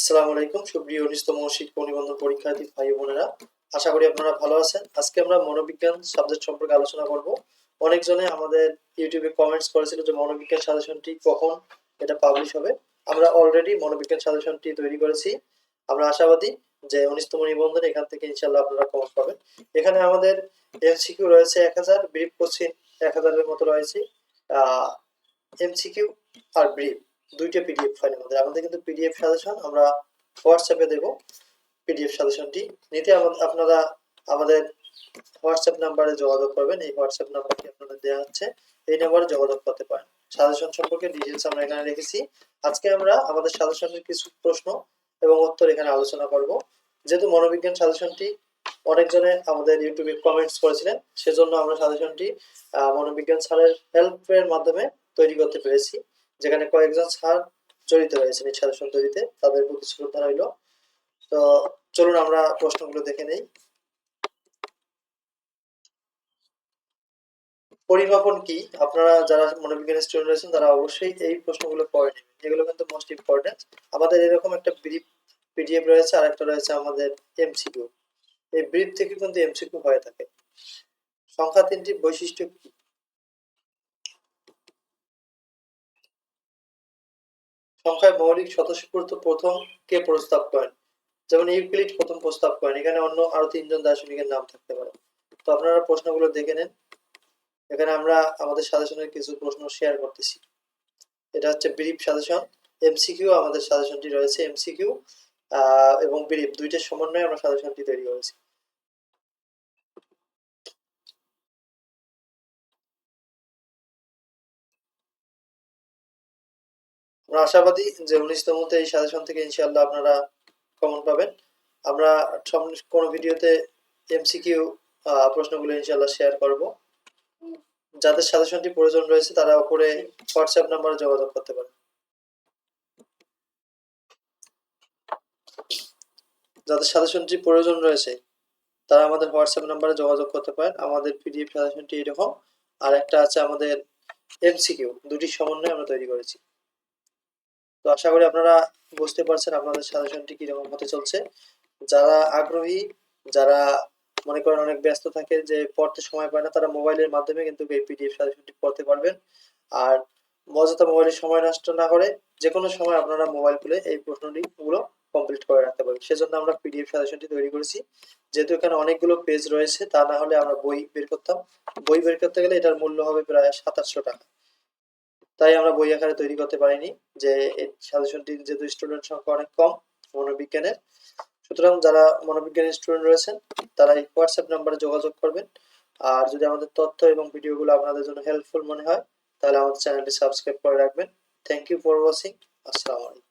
আসসালামু আলাইকুম। সুপ্রিয় উনিশতম শিক্ষক নিবন্ধন পরীক্ষার্থী ভাই বোনেরা, আশা করি আপনারা ভালো আছেন। আজকে আমরা মনোবিজ্ঞান সাবজেক্ট সম্পর্কে আলোচনা করব। অনেকজনে আমাদের ইউটিউবে কমেন্টস করেছিল যে মনোবিজ্ঞান সাজেশনটি কখন এটা পাবলিশ হবে। আমরা অলরেডি মনোবিজ্ঞান সাজেশনটি তৈরি করেছি। আমরা আশাবাদী যে উনিশতম নিবন্ধন এখান থেকে ইনশাল্লাহ আপনারা কমেন্ট পাবেন। এখানে আমাদের এমসিকিউ রয়েছে এক হাজার ব্রিফ কোশ্চিন এক হাজারের মতো রয়েছে। এমসিকিউ আর ব্রিফ দুইটা পিডিএফ ফাইল আমাদের। আমাদের কিন্তু পিডিএফ সাজেশন আমরা হোয়াটসঅ্যাপে দেব। পিডিএফ সাজেশনটি নিতে আপনারা আমাদের হোয়াটসঅ্যাপ নাম্বারে যোগাযোগ করবেন। এই হোয়াটসঅ্যাপ নাম্বারটি আপনাদের দেওয়া হচ্ছে এই নাম্বারে যোগাযোগ করতে পারেন। সাজেশন সম্পর্কে ডিটেলস আমরা এখানে রেখেছি। আজকে আমরা আমাদের সাজেশনের কিছু প্রশ্ন এবং উত্তর এখানে আলোচনা করব। যেহেতু মনোবিজ্ঞান সাজেশনটি অনেকজনে আমাদের ইউটিউবে কমেন্টস করেছিলেন, সেজন্য আমরা সাজেশনটি মনোবিজ্ঞান স্যারের হেল্পের মাধ্যমে তৈরি করতে পেরেছি। যেখানে কয়েকজন স্যার জড়িত রয়েছেন এই সাজেশন তৈরিতে তাদের প্রতি শ্রদ্ধা রইল। তো চলুন আমরা প্রশ্নগুলো দেখে নেই। পরিমাপন কি? আপনারা যারা মনোবিজ্ঞানের স্টুডেন্ট রয়েছেন, তারা অবশ্যই এই প্রশ্নগুলো পড়ে নেবেন। এগুলো কিন্তু মোস্ট ইম্পর্টেন্ট আমাদের এরকম একটা ব্রিফ পিডিএফ রয়েছে আর একটা রয়েছে আমাদের এমসিকিউ এই ব্রিফ থেকে কিন্তু এমসিকিউ হয়ে থাকে। সংখ্যা তিনটি বৈশিষ্ট্য কি? সংখ্যায় মৌলিক স্বতঃস্ফূর্ত প্রথম কে প্রস্তাব করেন? যেমন ইউক্লিড প্রথম প্রস্তাব করেন, এখানে অন্য আরও তিনজন দার্শনিকের নাম থাকতে পারে। তো আপনারা প্রশ্নগুলো দেখে নেন। এখানে আমরা আমাদের সাজেশনের কিছু প্রশ্ন শেয়ার করতেছি। এটা হচ্ছে ব্রিফ সাজেশন এমসিকিউ আমাদের সাজেশনটি রয়েছে এমসিকিউ এবং ব্রিফ দুইটার সমন্বয়ে আমরা সাজেশনটি তৈরি করেছি। আমরা আশাবাদী যে উনিশতমতে এই সাজেশন থেকে ইনশাআল্লাহ আপনারা কমন পাবেন। আমরা কোনো ভিডিওতে এমসিকিউ প্রশ্নগুলো ইনশাল্লাহ শেয়ার করব। যাদের সাজেশনটি প্রয়োজন রয়েছে, তারা উপরে হোয়াটসঅ্যাপ নাম্বারে যোগাযোগ করতে পারেন। যাদের সাজেশনটি প্রয়োজন রয়েছে, তারা আমাদের হোয়াটসঅ্যাপ নাম্বারে যোগাযোগ করতে পারেন। আমাদের পিডিএফ সাজেশনটি এরকম। আর একটা আছে আমাদের এমসিকিউ দুটি সমন্বয়ে আমরা তৈরি করেছি। তো আশা করি আপনারা বুঝতে পারছেন আপনাদের সাজেশনটি কীরকম হতে চলছে। যারা আগ্রহী, যারা মনে করেন অনেক ব্যস্ত থাকে যে পড়তে সময় পায় না, তারা মোবাইলের মাধ্যমে কিন্তু এই পিডিএফ সাজেশনটি পড়তে পারবেন। আর মজাটা মোবাইলে সময় নষ্ট না করে যে কোনো সময় আপনারা মোবাইল খুলে এই প্রশ্নটি গুলো কমপ্লিট করে রাখতে পারবেন। সেজন্য আমরা পিডিএফ সাজেশনটি তৈরি করেছি। যেহেতু এখানে অনেকগুলো পেজ রয়েছে, তা না হলে আমরা বই বের করতাম। বই বের করতে গেলে এটার মূল্য হবে প্রায় সাতাশশো টাকা। তাই আমরা বই আকারে তৈরি করতে পারিনি যে সাজেশনটি যেহেতু স্টুডেন্ট সংখ্যা অনেক কম মনোবিজ্ঞানের। সুতরাং যারা মনোবিজ্ঞানের স্টুডেন্ট রয়েছেন, তারা এই হোয়াটসঅ্যাপ নাম্বারে যোগাযোগ করবেন। আর যদি আমাদের তথ্য এবং ভিডিওগুলো আপনাদের জন্য হেল্পফুল মনে হয়, তাহলে আমাদের চ্যানেলটি সাবস্ক্রাইব করে রাখবেন। থ্যাংক ইউ ফর ওয়াচিং আসসালামু আলাইকুম